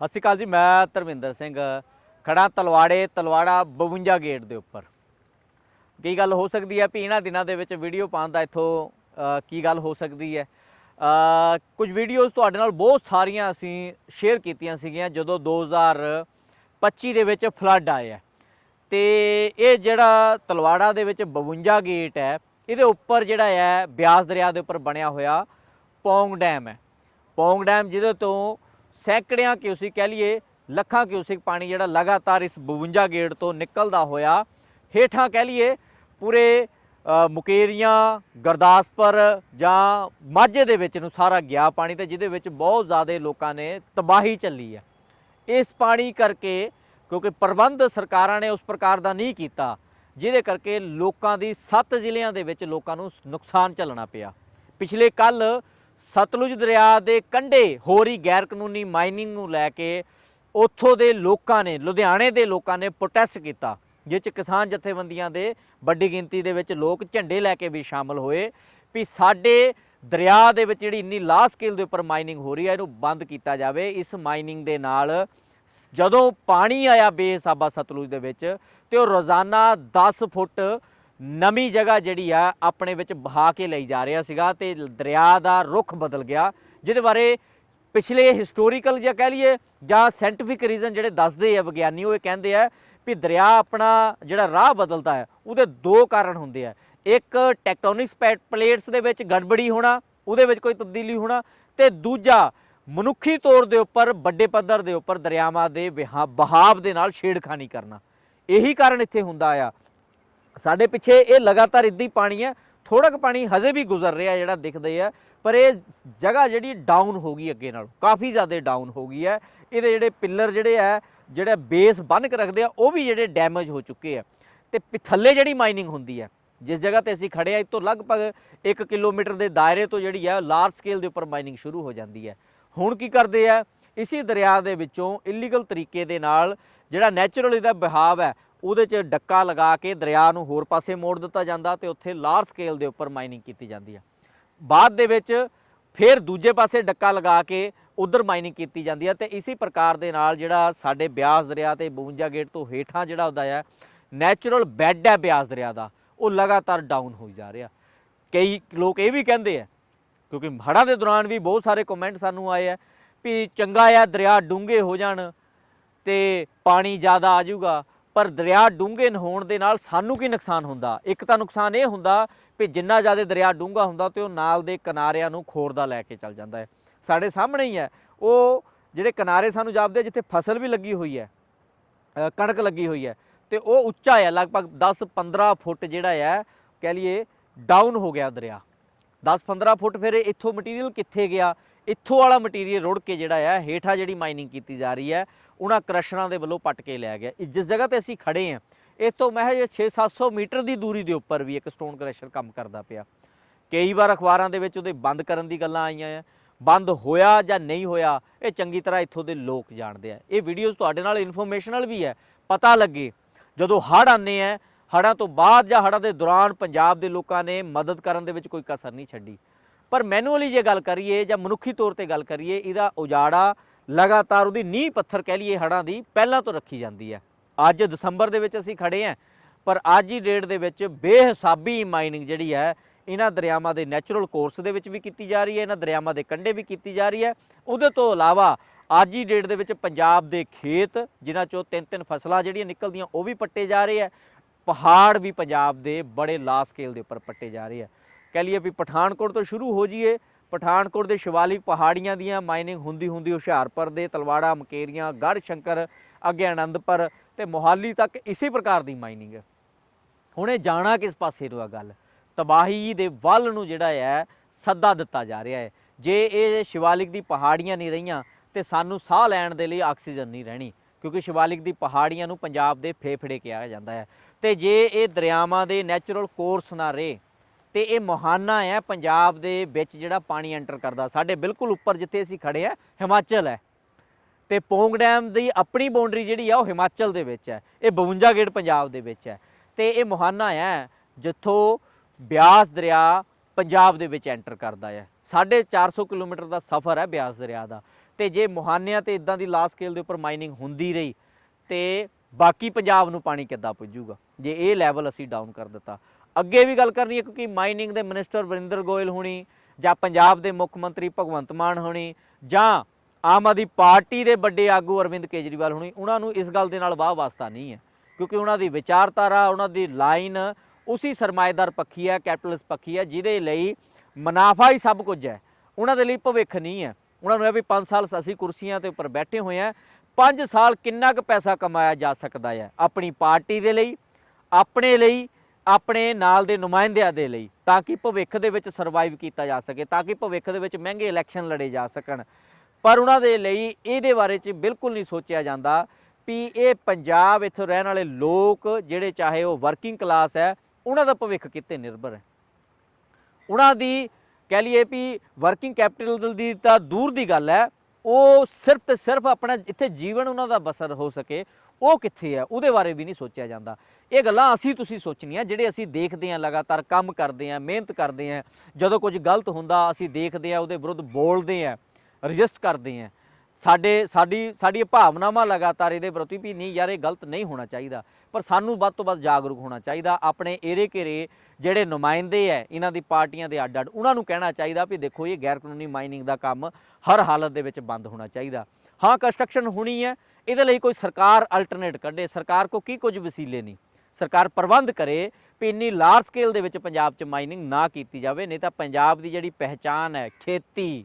ਸਤਿ ਸ਼੍ਰੀ ਅਕਾਲ ਜੀ, ਮੈਂ ਧਰਮਿੰਦਰ ਸਿੰਘ ਖੜਾ ਤਲਵਾੜੇ, ਤਲਵਾੜਾ 52 ਗੇਟ ਦੇ ਉੱਪਰ। ਕੀ ਗੱਲ ਹੋ ਸਕਦੀ ਹੈ ਵੀ ਇਹਨਾਂ ਦਿਨਾਂ ਦੇ ਵਿੱਚ ਵੀਡੀਓ ਪਾਉਣ ਦਾ ਇੱਥੋਂ ਕੀ ਗੱਲ ਹੋ ਸਕਦੀ ਹੈ? ਕੁਝ ਵੀਡੀਓਜ਼ ਤੁਹਾਡੇ ਨਾਲ ਬਹੁਤ ਸਾਰੀਆਂ ਅਸੀਂ ਸ਼ੇਅਰ ਕੀਤੀਆਂ ਸੀਗੀਆਂ ਜਦੋਂ 2025 ਦੇ ਵਿੱਚ ਫਲੱਡ ਆਇਆ ਤੇ ਇਹ ਜਿਹੜਾ ਤਲਵਾੜਾ ਦੇ ਵਿੱਚ 52 ਗੇਟ ਹੈ, ਇਹਦੇ ਉੱਪਰ ਜਿਹੜਾ ਹੈ ਬਿਆਸ ਦਰਿਆ ਦੇ ਉੱਪਰ ਬਣਿਆ ਹੋਇਆ ਪੌਂਗ ਡੈਮ ਹੈ। ਪੌਂਗ ਡੈਮ ਜਿਹਦੇ ਤੋਂ ਸੈਂਕੜਿਆਂ ਕਿਊਸਿਕ ਕਹਿ ਲਈਏ, ਲੱਖਾਂ ਕਿਊਸਿਕ ਪਾਣੀ ਜਿਹੜਾ ਲਗਾਤਾਰ ਇਸ 52 ਗੇਟ ਤੋਂ ਨਿਕਲਦਾ ਹੋਇਆ। ਹੇਠਾਂ ਕਹਿ ਲਈਏ, ਪੂਰੇ ਮੁਕੇਰੀਆਂ, ਗੁਰਦਾਸਪੁਰ ਜਾਂ ਮਾਝੇ ਦੇ ਵਿੱਚ ਨੂੰ ਸਾਰਾ ਗਿਆ ਪਾਣੀ ਤੇ, ਜਿਹਦੇ ਵਿੱਚ ਬਹੁਤ ਜ਼ਿਆਦਾ ਲੋਕਾਂ ਨੇ ਤਬਾਹੀ ਚੱਲੀ ਹੈ। ਇਸ ਪਾਣੀ ਕਰਕੇ ਕਿਉਂਕਿ ਪ੍ਰਬੰਧ ਸਰਕਾਰਾਂ ਨੇ ਉਸ ਪ੍ਰਕਾਰ ਦਾ ਨਹੀਂ ਕੀਤਾ, ਜਿਹਦੇ ਕਰਕੇ ਲੋਕਾਂ ਦੀ 7 ਜ਼ਿਲ੍ਹਿਆਂ ਦੇ ਵਿੱਚ ਲੋਕਾਂ ਨੂੰ ਨੁਕਸਾਨ ਝੱਲਣਾ ਪਿਆ। ਪਿਛਲੇ ਕੱਲ ਸਤਲੁਜ ਦਰਿਆ ਦੇ ਕੰਢੇ ਹੋ ਰਹੀ ਗੈਰ ਕਾਨੂੰਨੀ ਮਾਈਨਿੰਗ ਨੂੰ ਲੈ ਕੇ ਉੱਥੋਂ ਦੇ ਲੋਕਾਂ ਨੇ, ਲੁਧਿਆਣੇ ਦੇ ਲੋਕਾਂ ਨੇ ਪ੍ਰੋਟੈਸਟ ਕੀਤਾ ਜਿਸ ਚ ਕਿਸਾਨ ਜਥੇਬੰਦੀਆਂ ਦੇ ਵੱਡੀ ਗਿਣਤੀ ਦੇ ਵਿੱਚ ਲੋਕ ਝੰਡੇ ਲੈ ਕੇ ਵੀ ਸ਼ਾਮਲ ਹੋਏ ਵੀ ਸਾਡੇ ਦਰਿਆ ਦੇ ਵਿੱਚ ਜਿਹੜੀ ਇੰਨੀ ਲਾਹ ਸਕੇਲ ਦੇ ਉੱਪਰ ਮਾਈਨਿੰਗ ਹੋ ਰਹੀ ਹੈ ਇਹਨੂੰ ਬੰਦ ਕੀਤਾ ਜਾਵੇ। ਇਸ ਮਾਈਨਿੰਗ ਦੇ ਨਾਲ ਜਦੋਂ ਪਾਣੀ ਆਇਆ ਬੇਹਿਸਾਬਾ ਸਤਲੁਜ ਦੇ ਵਿੱਚ ਤੇ ਉਹ ਰੋਜ਼ਾਨਾ 10 ਫੁੱਟ ਨਵੀਂ ਜਗ੍ਹਾ ਜਿਹੜੀ ਆ, ਆਪਣੇ ਵਿੱਚ ਬਹਾ ਕੇ ਲਈ ਜਾ ਰਿਹਾ ਸੀਗਾ ਤੇ ਦਰਿਆ ਦਾ ਰੁਖ ਬਦਲ ਗਿਆ, ਜਿਹਦੇ ਬਾਰੇ ਪਿਛਲੇ ਹਿਸਟੋਰੀਕਲ ਜਾਂ ਕਹਿ ਲਈਏ ਜਾਂ ਸਾਇੰਟੀਫਿਕ ਰੀਜ਼ਨ ਜਿਹੜੇ ਦੱਸਦੇ ਆ ਵਿਗਿਆਨੀ, ਉਹ ਇਹ ਕਹਿੰਦੇ ਆ ਵੀ ਦਰਿਆ ਆਪਣਾ ਜਿਹੜਾ ਰਾਹ ਬਦਲਦਾ ਹੈ, ਉਹਦੇ ਦੋ ਕਾਰਨ ਹੁੰਦੇ ਆ। ਇੱਕ ਟੈਕਟੋਨਿਕ ਪਲੇਟਸ ਦੇ ਵਿੱਚ ਗੜਬੜੀ ਹੋਣਾ, ਉਹਦੇ ਵਿੱਚ ਕੋਈ ਤਬਦੀਲੀ ਹੋਣਾ ਤੇ ਦੂਜਾ ਮਨੁੱਖੀ ਤੌਰ ਦੇ ਉੱਪਰ, ਵੱਡੇ ਪੱਧਰ ਦੇ ਉੱਪਰ ਦਰਿਆਵਾਂ ਦੇ ਵਿਹਾ- ਬਹਾਵ ਦੇ ਨਾਲ ਛੇੜਖਾਨੀ ਕਰਨਾ। ਇਹੀ ਕਾਰਨ ਇੱਥੇ ਹੁੰਦਾ ਆ। ਸਾਡੇ ਪਿੱਛੇ ਇਹ ਲਗਾਤਾਰ ਇੱਦਾਂ ਹੀ ਪਾਣੀ ਹੈ। ਥੋੜਾ ਕੁ ਪਾਣੀ ਹਜੇ ਵੀ ਗੁਜ਼ਰ ਰਿਹਾ ਜਿਹੜਾ ਦਿਖਦੇ ਆ, ਪਰ ਇਹ ਜਗ੍ਹਾ ਜਿਹੜੀ ਡਾਊਨ ਹੋ ਗਈ ਅੱਗੇ ਨਾਲੋਂ, ਕਾਫੀ ਜ਼ਿਆਦਾ ਡਾਊਨ ਹੋ ਗਈ ਹੈ। ਇਹਦੇ ਜਿਹੜੇ ਪਿੱਲਰ ਜਿਹੜੇ ਆ, ਜਿਹੜਾ ਬੇਸ ਬੰਨ ਕੇ ਰੱਖਦੇ ਆ, ਉਹ ਵੀ ਜਿਹੜੇ ਡੈਮੇਜ ਹੋ ਚੁੱਕੇ ਆ। ਤੇ ਪਿ- ਥੱਲੇ ਜਿਹੜੀ ਮਾਈਨਿੰਗ ਹੁੰਦੀ ਹੈ, ਜਿਸ ਜਗ੍ਹਾ ਤੇ ਅਸੀਂ ਖੜੇ ਆ ਇਸ ਤੋਂ ਲਗਭਗ 1 ਕਿਲੋਮੀਟਰ ਦੇ ਦਾਇਰੇ ਤੋਂ ਜਿਹੜੀ ਹੈ ਲਾਰਜ ਸਕੇਲ ਦੇ ਉੱਪਰ ਮਾਈਨਿੰਗ ਸ਼ੁਰੂ ਹੋ ਜਾਂਦੀ ਹੈ। ਹੁਣ ਕੀ ਕਰਦੇ ਆ, ਇਸੇ ਦਰਿਆ ਦੇ ਵਿੱਚੋਂ ਇਲੀਗਲ ਤਰੀਕੇ ਦੇ ਨਾਲ ਜਿਹੜਾ ਨੈਚੁਰਲ ਇਹਦਾ ਬਹਾਵ ਹੈ ਉਹਦੇ 'ਚ ਡੱਕਾ ਲਗਾ ਕੇ ਦਰਿਆ ਨੂੰ ਹੋਰ ਪਾਸੇ ਮੋੜ ਦਿੱਤਾ ਜਾਂਦਾ ਤੇ ਉੱਥੇ ਲਾਰਜ ਸਕੇਲ ਦੇ ਉੱਪਰ ਮਾਈਨਿੰਗ ਕੀਤੀ ਜਾਂਦੀ ਹੈ ਬਾਅਦ ਦੇ ਵਿੱਚ ਫਿਰ ਦੂਜੇ ਪਾਸੇ ਡੱਕਾ ਲਗਾ ਕੇ ਉਧਰ ਮਾਈਨਿੰਗ ਕੀਤੀ ਜਾਂਦੀ ਹੈ ਤੇ ਇਸੇ ਪ੍ਰਕਾਰ ਦੇ ਨਾਲ ਜਿਹੜਾ ਸਾਡੇ ਬਿਆਸ ਦਰਿਆ ਤੇ 52 ਗੇਟ ਤੋਂ ਹੇਠਾਂ ਜਿਹੜਾ ਹੁੰਦਾ ਆ ਨੈਚੁਰਲ ਬੈੱਡ ਹੈ ਬਿਆਸ ਦਰਿਆ ਦਾ, ਉਹ ਲਗਾਤਾਰ ਡਾਊਨ ਹੋਈ ਜਾ ਰਿਹਾ। ਕਈ ਲੋਕ ਇਹ ਵੀ ਕਹਿੰਦੇ ਆ, ਕਿਉਂਕਿ ਹੜ੍ਹਾਂ ਦੇ ਦੌਰਾਨ ਵੀ ਬਹੁਤ ਸਾਰੇ ਕਮੈਂਟ ਸਾਨੂੰ ਆਏ ਆ ਵੀ ਚੰਗਾ ਆ ਦਰਿਆ ਡੂੰਘੇ ਹੋ ਜਾਣ ਤੇ ਪਾਣੀ ਜ਼ਿਆਦਾ ਆ ਜਾਊਗਾ ਪਰ ਦਰਿਆ ਡੂੰਘੇ ਹੋਣ ਦੇ ਨਾਲ ਸਾਨੂੰ ਕੀ ਨੁਕਸਾਨ ਹੁੰਦਾ? ਇੱਕ ਤਾਂ ਨੁਕਸਾਨ ਇਹ ਹੁੰਦਾ ਵੀ ਜਿੰਨਾ ਜ਼ਿਆਦਾ ਦਰਿਆ ਡੂੰਘਾ ਹੁੰਦਾ ਤੇ ਉਹ ਨਾਲ ਦੇ ਕਿਨਾਰਿਆਂ ਨੂੰ ਖੋਰਦਾ ਲੈ ਕੇ ਚੱਲ ਜਾਂਦਾ ਹੈ। ਸਾਡੇ ਸਾਹਮਣੇ ਹੀ ਹੈ। ਉਹ ਜਿਹੜੇ ਕਿਨਾਰੇ ਸਾਨੂੰ ਜਾਪਦੇ ਜਿੱਥੇ ਫਸਲ ਵੀ ਲੱਗੀ ਹੋਈ ਹੈ ਕਣਕ ਲੱਗੀ ਹੋਈ ਹੈ, ਤੇ ਉਹ ਉੱਚਾ ਹੈ, ਲਗਭਗ 10-15 ਫੁੱਟ ਜਿਹੜਾ ਹੈ, ਕਹਿ ਲਈਏ ਡਾਊਨ ਹੋ ਗਿਆ ਦਰਿਆ। 10-15 ਫੁੱਟ ਫਿਰ ਇੱਥੋਂ ਮਟੀਰੀਅਲ ਕਿੱਥੇ ਗਿਆ? ਇੱਥੋਂ ਵਾਲਾ ਮਟੀਰੀਅਲ ਰੁੜ ਕੇ ਜਿਹੜਾ ਹੈ ਹੇਠਾਂ ਜਿਹੜੀ ਮਾਈਨਿੰਗ ਕੀਤੀ ਜਾ ਰਹੀ ਹੈ ਉਹਨਾਂ ਕਰਸ਼ਰਾਂ ਦੇ ਵੱਲੋਂ ਪੱਟ ਕੇ ਲਿਆ ਗਿਆ। ਜਿਸ ਜਗ੍ਹਾ ਤੇ ਅਸੀਂ ਖੜੇ ਹਾਂ ਇੱਥੋਂ ਮਹਿਜ 6-700 ਮੀਟਰ ਦੀ ਦੂਰੀ ਦੇ ਉੱਪਰ ਵੀ ਇੱਕ ਸਟੋਨ ਕਰਸ਼ਰ ਕੰਮ ਕਰਦਾ ਪਿਆ। ਕਈ ਵਾਰ ਅਖਬਾਰਾਂ ਦੇ ਵਿੱਚ ਉਹਦੇ ਬੰਦ ਕਰਨ ਦੀ ਗੱਲਾਂ ਆਈਆਂ ਆ, ਬੰਦ ਹੋਇਆ ਜਾਂ ਨਹੀਂ ਹੋਇਆ, ਇਹ ਚੰਗੀ ਤਰ੍ਹਾਂ ਇੱਥੋਂ ਦੇ ਲੋਕ ਜਾਣਦੇ ਆ। ਇਹ ਵੀਡੀਓਜ਼ ਤੁਹਾਡੇ ਨਾਲ ਇਨਫੋਰਮੇਸ਼ਨਲ ਵੀ ਹੈ ਪਤਾ ਲੱਗੇ। ਜਦੋਂ ਹੜ੍ਹ ਆਉਂਦੇ ਆ, ਹੜ੍ਹਾਂ ਤੋਂ ਬਾਅਦ ਜਾਂ ਹੜ੍ਹਾਂ ਦੇ ਦੌਰਾਨ ਪੰਜਾਬ ਦੇ ਲੋਕਾਂ ਨੇ ਮਦਦ ਕਰਨ ਦੇ ਵਿੱਚ ਕੋਈ ਕਸਰ ਨਹੀਂ ਛੱਡੀ। ਪਰ ਮੈਨੂਅਲੀ ਜੇ ਗੱਲ ਕਰੀਏ ਜਾਂ ਮਨੁੱਖੀ ਤੌਰ ਤੇ ਗੱਲ ਕਰੀਏ, ਇਹਦਾ ਉਜਾੜਾ ਲਗਾਤਾਰ ਉਹਦੀ ਨੀਂਹ ਪੱਥਰ ਕਹਿ ਲਈਏ ਹੜ੍ਹਾਂ ਦੀ ਪਹਿਲਾਂ ਤੋਂ ਰੱਖੀ ਜਾਂਦੀ ਹੈ। ਅੱਜ ਦਸੰਬਰ ਦੇ ਵਿੱਚ ਅਸੀਂ ਖੜੇ ਆਂ ਪਰ ਅੱਜ ਹੀ ਡੇਟ ਦੇ ਵਿੱਚ ਬੇਹਿਸਾਬੀ ਮਾਈਨਿੰਗ ਜਿਹੜੀ ਹੈ, ਇਹਨਾਂ ਦਰਿਆਵਾਂ ਦੇ ਨੈਚੁਰਲ ਕੋਰਸ ਦੇ ਵਿੱਚ ਵੀ ਕੀਤੀ ਜਾ ਰਹੀ ਹੈ, ਇਹਨਾਂ ਦਰਿਆਵਾਂ ਦੇ ਕੰਢੇ ਵੀ ਕੀਤੀ ਜਾ ਰਹੀ ਹੈ। ਉਹਦੇ ਤੋਂ ਇਲਾਵਾ ਅੱਜ ਹੀ ਡੇਟ ਦੇ ਵਿੱਚ ਪੰਜਾਬ ਦੇ ਖੇਤ, ਜਿਨ੍ਹਾਂ ਚੋਂ ਤਿੰਨ ਤਿੰਨ ਫਸਲਾਂ ਜਿਹੜੀਆਂ ਨਿਕਲਦੀਆਂ, ਉਹ ਵੀ ਪੱਟੇ ਜਾ ਰਹੇ ਆ ਪਹਾੜ ਵੀ ਪੰਜਾਬ ਦੇ ਬੜੇ ਲਾ ਸਕੇਲ ਦੇ ਉੱਪਰ ਪੱਟੇ ਜਾ ਰਹੇ ਆ ਕਹਿ ਲਈਏ ਵੀ ਪਠਾਨਕੋਟ ਤੋਂ ਸ਼ੁਰੂ ਹੋ ਜਾਈਏ। ਪਠਾਨਕੋਟ ਦੇ ਸ਼ਿਵਾਲਿਕ ਪਹਾੜੀਆਂ ਦੀਆਂ ਮਾਈਨਿੰਗ ਹੁੰਦੀ ਹੁੰਦੀ ਹੁਸ਼ਿਆਰਪੁਰ ਦੇ, ਤਲਵਾੜਾ, ਮਕੇਰੀਆਂ, ਗੜ੍ਹ, ਸ਼ੰਕਰ, ਅੱਗੇ ਆਨੰਦਪੁਰ ਤੇ ਮੋਹਾਲੀ ਤੱਕ ਇਸੇ ਪ੍ਰਕਾਰ ਦੀ ਮਾਈਨਿੰਗ। ਹੈ ਹੁਣ ਇਹ ਜਾਣਾ ਕਿਸ ਪਾਸੇ ਨੂੰ ਆ ਗੱਲ? ਤਬਾਹੀ ਦੇ ਵੱਲ ਨੂੰ ਜਿਹੜਾ ਹੈ ਸੱਦਾ ਦਿੱਤਾ ਜਾ ਰਿਹਾ ਹੈ। ਜੇ ਇਹ ਸ਼ਿਵਾਲਿਕ ਦੀ ਪਹਾੜੀਆਂ ਨਹੀਂ ਰਹੀਆਂ, ਤੇ ਸਾਨੂੰ ਸਾਹ ਲੈਣ ਦੇ ਲਈ ਆਕਸੀਜਨ ਨਹੀਂ ਰਹਿਣੀ, ਕਿਉਂਕਿ ਸ਼ਿਵਾਲਿਕ ਦੀ ਪਹਾੜੀਆਂ ਨੂੰ ਪੰਜਾਬ ਦੇ ਫੇਫੜੇ ਕਿਹਾ ਜਾਂਦਾ ਹੈ। ਤੇ ਜੇ ਇਹ ਦਰਿਆਵਾਂ ਦੇ ਨੈਚੁਰਲ ਕੋਰਸ ਨਾ ਰਹੇ ਤੇ ਇਹ ਮੁਹਾਨਾ ਹੈ ਪੰਜਾਬ ਦੇ ਵਿੱਚ ਜਿਹੜਾ ਪਾਣੀ ਐਂਟਰ ਕਰਦਾ। ਸਾਡੇ ਬਿਲਕੁਲ ਉੱਪਰ ਜਿੱਥੇ ਅਸੀਂ ਖੜੇ ਆ, ਹਿਮਾਚਲ ਹੈ। ਤੇ ਪੋਂਗ ਡੈਮ ਦੀ ਆਪਣੀ ਬਾਉਂਡਰੀ ਜਿਹੜੀ ਆ, ਉਹ ਹਿਮਾਚਲ ਦੇ ਵਿੱਚ ਹੈ। ਇਹ 52 ਗੇਟ ਪੰਜਾਬ ਦੇ ਵਿੱਚ ਹੈ। ਤੇ ਇਹ ਮੁਹਾਨਾ ਹੈ ਜਿੱਥੋਂ ਬਿਆਸ ਦਰਿਆ ਪੰਜਾਬ ਦੇ ਵਿੱਚ ਐਂਟਰ ਕਰਦਾ ਹੈ। 450 ਕਿਲੋਮੀਟਰ ਦਾ ਸਫ਼ਰ ਹੈ ਬਿਆਸ ਦਰਿਆ ਦਾ। ਤੇ ਜੇ ਮੁਹਾਨਿਆਂ ਤੇ ਇਦਾਂ ਦੀ ਲਾਸ ਸਕੇਲ ਦੇ ਉੱਪਰ ਮਾਈਨਿੰਗ ਹੁੰਦੀ ਰਹੀ, ਤੇ ਬਾਕੀ ਪੰਜਾਬ ਨੂੰ ਪਾਣੀ ਕਿੱਦਾਂ ਪੁੱਜੂਗਾ? ਜੇ ਇਹ ਲੈਵਲ ਅਸੀਂ ਡਾਊਨ ਕਰ ਦਿੱਤਾ। ਅੱਗੇ ਵੀ ਗੱਲ ਕਰਨੀ ਹੈ, ਕਿਉਂਕਿ ਮਾਈਨਿੰਗ ਦੇ ਮਿਨਿਸਟਰ ਵਰਿੰਦਰ ਗੋਇਲ ਹੋਣੀ ਜਾਂ ਪੰਜਾਬ ਦੇ ਮੁੱਖ ਮੰਤਰੀ ਭਗਵੰਤ ਮਾਨ ਹੋਣੀ ਜਾਂ ਆਮ ਆਦਮੀ ਪਾਰਟੀ ਦੇ ਵੱਡੇ ਆਗੂ ਅਰਵਿੰਦ ਕੇਜਰੀਵਾਲ ਹੋਣੀ, ਉਹਨਾਂ ਨੂੰ ਇਸ ਗੱਲ ਦੇ ਨਾਲ ਵਾਹ ਵਾਸਤਾ ਨਹੀਂ ਹੈ, ਕਿਉਂਕਿ ਉਹਨਾਂ ਦੀ ਵਿਚਾਰਧਾਰਾ, ਉਹਨਾਂ ਦੀ ਲਾਈਨ ਉਸੇ ਸਰਮਾਏਦਾਰ ਪੱਖੀ ਹੈ ਕੈਪੀਟਲਿਸਟ ਪੱਖੀ ਹੈ, ਜਿਹਦੇ ਲਈ ਮੁਨਾਫਾ ਹੀ ਸਭ ਕੁਝ ਹੈ। ਉਹਨਾਂ ਦੇ ਲਈ ਭਵਿੱਖ ਨਹੀਂ ਹੈ। ਉਹਨਾਂ ਨੂੰ ਇਹ ਵੀ 5 ਸਾਲ ਅਸੀਂ ਕੁਰਸੀਆਂ ਤੇ ਉੱਪਰ ਬੈਠੇ ਹੋਏ ਆ 5 ਸਾਲ ਕਿੰਨਾ ਕੁ ਪੈਸਾ ਕਮਾਇਆ ਜਾ ਸਕਦਾ ਹੈ ਆਪਣੀ ਪਾਰਟੀ ਦੇ ਲਈ, ਆਪਣੇ ਲਈ ਆਪਣੇ ਨਾਲ ਦੇ ਨੁਮਾਇੰਦਿਆਂ ਦੇ ਲਈ, ਤਾਂ ਕਿ ਭਵਿੱਖ ਦੇ ਵਿੱਚ ਸਰਵਾਈਵ ਕੀਤਾ ਜਾ ਸਕੇ, ਤਾਂ ਕਿ ਭਵਿੱਖ ਦੇ ਵਿੱਚ ਮਹਿੰਗੇ ਇਲੈਕਸ਼ਨ ਲੜੇ ਜਾ ਸਕਣ। ਪਰ ਉਹਨਾਂ ਦੇ ਲਈ ਇਹਦੇ ਬਾਰੇ 'ਚ ਬਿਲਕੁਲ ਨਹੀਂ ਸੋਚਿਆ ਜਾਂਦਾ ਵੀ ਇਹ ਪੰਜਾਬ ਇੱਥੇ ਰਹਿਣ ਵਾਲੇ ਲੋਕ ਜਿਹੜੇ ਚਾਹੇ ਉਹ ਵਰਕਿੰਗ ਕਲਾਸ ਹੈ, ਉਹਨਾਂ ਦਾ ਭਵਿੱਖ ਕਿਤੇ ਨਿਰਭਰ ਹੈ। ਉਹਨਾਂ ਦੀ ਕਹਿ ਲਈਏ ਵੀ ਵਰਕਿੰਗ ਕੈਪੀਟਲ ਦੀ ਤਾਂ ਦੂਰ ਦੀ ਗੱਲ ਹੈ, ਉਹ ਸਿਰਫ ਤੇ ਸਿਰਫ ਆਪਣਾ ਇੱਥੇ ਜੀਵਨ ਉਹਨਾਂ ਦਾ ਬਸਰ ਹੋ ਸਕੇ ਉਹ ਕਿੱਥੇ ਹੈ ਉਹਦੇ ਬਾਰੇ ਵੀ ਨਹੀਂ ਸੋਚਿਆ ਜਾਂਦਾ। ਇਹ ਗੱਲਾਂ ਅਸੀਂ ਤੁਸੀਂ ਸੋਚਣੀਆਂ, ਜਿਹੜੇ ਅਸੀਂ ਦੇਖਦੇ ਹਾਂ ਲਗਾਤਾਰ ਕੰਮ ਕਰਦੇ ਹਾਂ, ਮਿਹਨਤ ਕਰਦੇ ਹਾਂ, ਜਦੋਂ ਕੁਝ ਗਲਤ ਹੁੰਦਾ ਅਸੀਂ ਦੇਖਦੇ ਹਾਂ, ਉਹਦੇ ਵਿਰੁੱਧ ਬੋਲਦੇ ਹਾਂ, ਰਜਿਸਟ ਕਰਦੇ ਹਾਂ। ਸਾਡੇ, ਸਾਡੀ ਸਾਡੀ ਭਾਵਨਾਵਾਂ ਲਗਾਤਾਰ ਇਹਦੇ ਪ੍ਰਤੀ ਵੀ ਨਹੀਂ, ਯਾਰ ਇਹ ਗਲਤ ਨਹੀਂ ਹੋਣਾ ਚਾਹੀਦਾ। ਪਰ ਸਾਨੂੰ ਵੱਧ ਤੋਂ ਵੱਧ ਜਾਗਰੂਕ ਹੋਣਾ ਚਾਹੀਦਾ, ਆਪਣੇ ਏਰੇ ਘੇਰੇ ਜਿਹੜੇ ਨੁਮਾਇੰਦੇ ਐ ਇਹਨਾਂ ਦੀ ਪਾਰਟੀਆਂ ਦੇ ਅੱਡ ਅੱਡ ਉਹਨਾਂ ਨੂੰ ਕਹਿਣਾ ਚਾਹੀਦਾ ਵੀ ਦੇਖੋ ਇਹ ਗੈਰ ਕਾਨੂੰਨੀ ਮਾਈਨਿੰਗ ਦਾ ਕੰਮ ਹਰ ਹਾਲਤ ਦੇ ਵਿੱਚ ਬੰਦ ਹੋਣਾ ਚਾਹੀਦਾ। ਹਾਂ ਕੰਸਟਰਕਸ਼ਨ ਹੋਣੀ ਹੈ ਇਹਦੇ ਲਈ ਕੋਈ ਸਰਕਾਰ ਅਲਟਰਨੇਟ ਕੱਢੇ, ਸਰਕਾਰ ਕੋ ਕੀ ਕੁਝ ਵਸੀਲੇ ਨਹੀਂ। ਸਰਕਾਰ ਪ੍ਰਬੰਧ ਕਰੇ ਵੀ ਇੰਨੀ ਲਾਰਜ ਸਕੇਲ ਦੇ ਵਿੱਚ ਪੰਜਾਬ 'ਚ ਮਾਈਨਿੰਗ ਨਾ ਕੀਤੀ ਜਾਵੇ, ਨਹੀਂ ਤਾਂ ਪੰਜਾਬ ਦੀ ਜਿਹੜੀ ਪਹਿਚਾਨ ਹੈ, ਖੇਤੀ,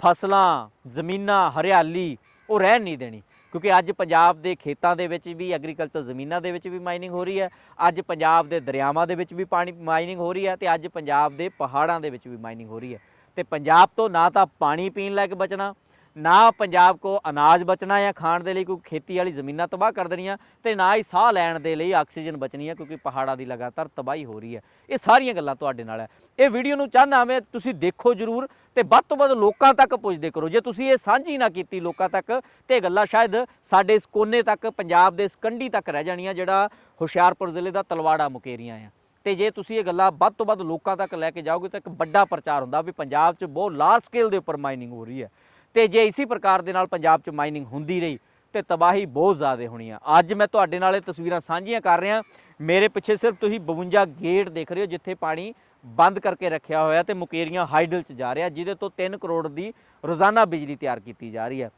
ਫਸਲਾਂ, ਜ਼ਮੀਨਾਂ, ਹਰਿਆਲੀ, ਉਹ ਰਹਿਣ ਨਹੀਂ ਦੇਣੀ। ਕਿਉਂਕਿ ਅੱਜ ਪੰਜਾਬ ਦੇ ਖੇਤਾਂ ਦੇ ਵਿੱਚ ਵੀ ਐਗਰੀਕਲਚਰ ਜ਼ਮੀਨਾਂ ਦੇ ਵਿੱਚ ਵੀ ਮਾਈਨਿੰਗ ਹੋ ਰਹੀ ਹੈ, ਅੱਜ ਪੰਜਾਬ ਦੇ ਦਰਿਆਵਾਂ ਦੇ ਵਿੱਚ ਵੀ ਪਾਣੀ ਮਾਈਨਿੰਗ ਹੋ ਰਹੀ ਹੈ ਤੇ ਅੱਜ ਪੰਜਾਬ ਦੇ ਪਹਾੜਾਂ ਦੇ ਵਿੱਚ ਵੀ ਮਾਈਨਿੰਗ ਹੋ ਰਹੀ ਹੈ। ਤੇ ਪੰਜਾਬ ਤੋਂ ਨਾ ਤਾਂ ਪਾਣੀ ਪੀਣ ਲਾਇਕ ਬਚਣਾ ਨਾ ਪੰਜਾਬ ਕੋ ਅਨਾਜ ਬਚਣਾ ਜਾਂ ਖਾਣ ਦੇ ਲਈ ਕੋਈ ਖੇਤੀ ਵਾਲੀ ਜ਼ਮੀਨਾਂ ਤਬਾਹ ਕਰ ਦੇਣੀਆਂ ਤੇ ਨਾ ਹੀ ਸਾਹ ਲੈਣ ਦੇ ਲਈ ਆਕਸੀਜਨ ਬਚਣੀ ਹੈ ਕਿਉਂਕਿ ਪਹਾੜਾਂ ਦੀ ਲਗਾਤਾਰ ਤਬਾਹੀ ਹੋ ਰਹੀ ਹੈ। ਇਹ ਸਾਰੀਆਂ ਗੱਲਾਂ ਤੁਹਾਡੇ ਨਾਲ ਹੈ। ਇਹ ਵੀਡੀਓ ਨੂੰ ਚਾਹਨਾ ਮੈਂ ਤੁਸੀਂ ਦੇਖੋ ਜਰੂਰ ਤੇ ਵੱਧ ਤੋਂ ਵੱਧ ਲੋਕਾਂ ਤੱਕ ਪੁੱਜਦੇ ਕਰੋ। ਜੇ ਤੁਸੀਂ ਇਹ ਸਾਂਝੀ ਨਾ ਕੀਤੀ ਲੋਕਾਂ ਤੱਕ ਤੇ ਇਹ ਗੱਲਾਂ ਸ਼ਾਇਦ ਸਾਡੇ ਇਸ ਕੋਨੇ ਤੱਕ, ਪੰਜਾਬ ਦੇ ਇਸ ਕੰਢੀ ਤੱਕ ਰਹਿ ਜਾਣੀਆਂ ਜਿਹੜਾ ਹੁਸ਼ਿਆਰਪੁਰ ਜ਼ਿਲ੍ਹੇ ਦਾ ਤਲਵਾੜਾ ਮੁਕੇਰੀਆਂ ਆ। ਤੇ ਜੇ ਤੁਸੀਂ ਇਹ ਗੱਲਾਂ ਵੱਧ ਤੋਂ ਵੱਧ ਲੋਕਾਂ ਤੱਕ ਲੈ ਕੇ ਜਾਓਗੇ ਤਾਂ ਇੱਕ ਵੱਡਾ ਪ੍ਰਚਾਰ ਹੁੰਦਾ ਵੀ ਪੰਜਾਬ 'ਚ ਬਹੁਤ ਲਾਰਜ ਸਕੇਲ ਦੇ ਉੱਪਰ ਮਾਈਨਿੰਗ ਹੋ ਰਹੀ ਹੈ। ਤੇ ਜੇ ਇਸੇ ਪ੍ਰਕਾਰ ਦੇ ਨਾਲ ਪੰਜਾਬ 'ਚ ਮਾਈਨਿੰਗ ਹੁੰਦੀ ਰਹੀ, ਤੇ ਤਬਾਹੀ ਬਹੁਤ ਜ਼ਿਆਦਾ ਹੋਣੀ ਆ। ਅੱਜ ਮੈਂ ਤੁਹਾਡੇ ਨਾਲ ਇਹ ਤਸਵੀਰਾਂ ਸਾਂਝੀਆਂ ਕਰ ਰਿਹਾ। ਮੇਰੇ ਪਿੱਛੇ ਸਿਰਫ ਤੁਸੀਂ 52 ਗੇਟ ਦੇਖ ਰਹੇ ਹੋ, ਜਿੱਥੇ ਪਾਣੀ ਬੰਦ ਕਰਕੇ ਰੱਖਿਆ ਹੋਇਆ ਤੇ ਮੁਕੇਰੀਆਂ ਹਾਈਡਲ 'ਚ ਜਾ ਰਿਹਾ, ਜਿਹਦੇ ਤੋਂ 3 ਕਰੋੜ ਦੀ ਰੋਜ਼ਾਨਾ ਬਿਜਲੀ ਤਿਆਰ ਕੀਤੀ ਜਾ ਰਹੀ ਹੈ।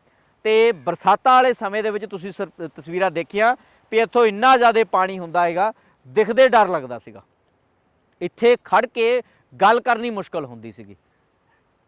ਤੇ ਬਰਸਾਤਾਂ ਵਾਲੇ ਸਮੇਂ ਦੇ ਵਿੱਚ ਤੁਸੀਂ ਸਰ- ਤਸਵੀਰਾਂ ਦੇਖੀਆਂ ਵੀ ਇੱਥੋਂ ਇੰਨਾ ਜ਼ਿਆਦਾ ਪਾਣੀ ਹੁੰਦਾ ਹੈਗਾ, ਦਿਖਦੇ ਡਰ ਲੱਗਦਾ ਸੀਗਾ। ਇੱਥੇ ਖੜ ਕੇ ਗੱਲ ਕਰਨੀ ਮੁਸ਼ਕਲ ਹੁੰਦੀ ਸੀਗੀ।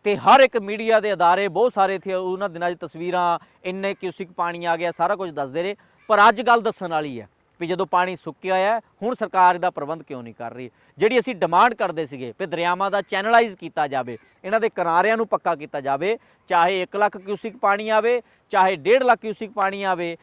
ਤੇ ਹਰ ਇੱਕ ਮੀਡੀਆ ਦੇ ਅਦਾਰੇ ਬਹੁਤ ਸਾਰੇ ਇੱਥੇ ਉਹਨਾਂ ਦਿਨਾਂ 'ਚ ਤਸਵੀਰਾਂ, ਇੰਨੇ ਕਿਊਸਿਕ ਪਾਣੀ ਆ ਗਿਆ, ਸਾਰਾ ਕੁਝ ਦੱਸਦੇ ਰਹੇ। ਪਰ ਅੱਜ ਗੱਲ ਦੱਸਣ ਵਾਲੀ ਹੈ ਵੀ ਜਦੋਂ ਪਾਣੀ ਸੁੱਕਿਆ ਹੈ, ਹੁਣ ਸਰਕਾਰ ਇਹਦਾ ਪ੍ਰਬੰਧ ਕਿਉਂ ਨਹੀਂ ਕਰ ਰਹੀ? ਜਿਹੜੀ ਅਸੀਂ ਡਿਮਾਂਡ ਕਰਦੇ ਸੀਗੇ ਵੀ ਦਰਿਆਵਾਂ ਦਾ ਚੈਨਲਾਈਜ਼ ਕੀਤਾ ਜਾਵੇ, ਇਹਨਾਂ ਦੇ ਕਿਨਾਰਿਆਂ ਨੂੰ ਪੱਕਾ ਕੀਤਾ ਜਾਵੇ, ਚਾਹੇ 1 ਲੱਖ ਕਿਊਸਿਕ ਪਾਣੀ ਆਵੇ, ਚਾਹੇ 1.5 ਲੱਖ ਕਿਊਸਿਕ ਪਾਣੀ ਆਵੇ,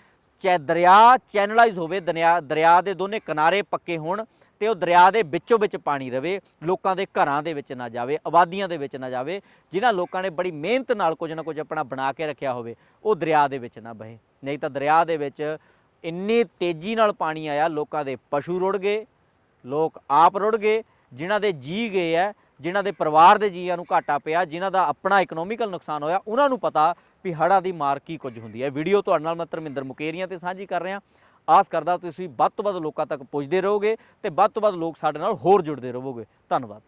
ਚਾਹੇ ਦਰਿਆ ਚੈਨਲਾਈਜ਼ ਹੋਵੇ, ਦਰਿਆ ਦਰਿਆ ਦੇ ਦੋਨੇ ਕਿਨਾਰੇ ਪੱਕੇ ਹੋਣ ਤੇ ਉਹ ਦਰਿਆ ਦੇ ਵਿੱਚੋਂ ਵਿੱਚ ਪਾਣੀ ਰਵੇ, ਲੋਕਾਂ ਦੇ ਘਰਾਂ ਦੇ ਵਿੱਚ ਨਾ ਜਾਵੇ, ਆਬਾਦੀਆਂ ਦੇ ਵਿੱਚ ਨਾ ਜਾਵੇ, ਜਿਨ੍ਹਾਂ ਲੋਕਾਂ ਨੇ ਬੜੀ ਮਿਹਨਤ ਨਾਲ ਕੁਝ ਨਾ ਕੁਝ ਆਪਣਾ ਬਣਾ ਕੇ ਰੱਖਿਆ ਹੋਵੇ, ਉਹ ਦਰਿਆ ਦੇ ਵਿੱਚ ਨਾ ਬਹੇ। ਨਹੀਂ ਤਾਂ ਦਰਿਆ ਦੇ ਵਿੱਚ ਇੰਨੀ ਤੇਜ਼ੀ ਨਾਲ ਪਾਣੀ ਆਇਆ, ਲੋਕਾਂ ਦੇ ਪਸ਼ੂ ਰੁੜ ਗਏ, ਲੋਕ ਆਪ ਰੁੜ ਗਏ, ਜਿਨ੍ਹਾਂ ਦੇ ਜੀ ਗਏ ਆ ਜਿਨ੍ਹਾਂ ਦੇ ਪਰਿਵਾਰ ਦੇ ਜੀਆਂ ਨੂੰ ਘਾਟਾ ਪਿਆ, ਜਿਨ੍ਹਾਂ ਦਾ ਆਪਣਾ ਇਕਨੋਮਿਕਲ ਨੁਕਸਾਨ ਹੋਇਆ, ਉਹਨਾਂ ਨੂੰ ਪਤਾ ਵੀ ਹੜ੍ਹਾਂ ਦੀ ਮਾਰ ਕੀ ਕੁਝ ਹੁੰਦੀ ਹੈ ਵੀਡੀਓ ਤੁਹਾਡੇ ਨਾਲ ਮੈਂ ਧਰਮਿੰਦਰ ਮੁਕੇਰੀਆਂ ਤੇ ਸਾਂਝੀ ਕਰ ਰਿਹਾ। ਆਸ ਕਰਦਾ ਤੁਸੀਂ ਵੱਧ ਤੋਂ ਵੱਧ ਲੋਕਾਂ ਤੱਕ ਪੁੱਜਦੇ ਰਹੋਗੇ ਤੇ ਵੱਧ ਤੋਂ ਵੱਧ ਲੋਕ ਸਾਡੇ ਨਾਲ ਹੋਰ ਜੁੜਦੇ ਰਹੋਗੇ। ਧੰਨਵਾਦ।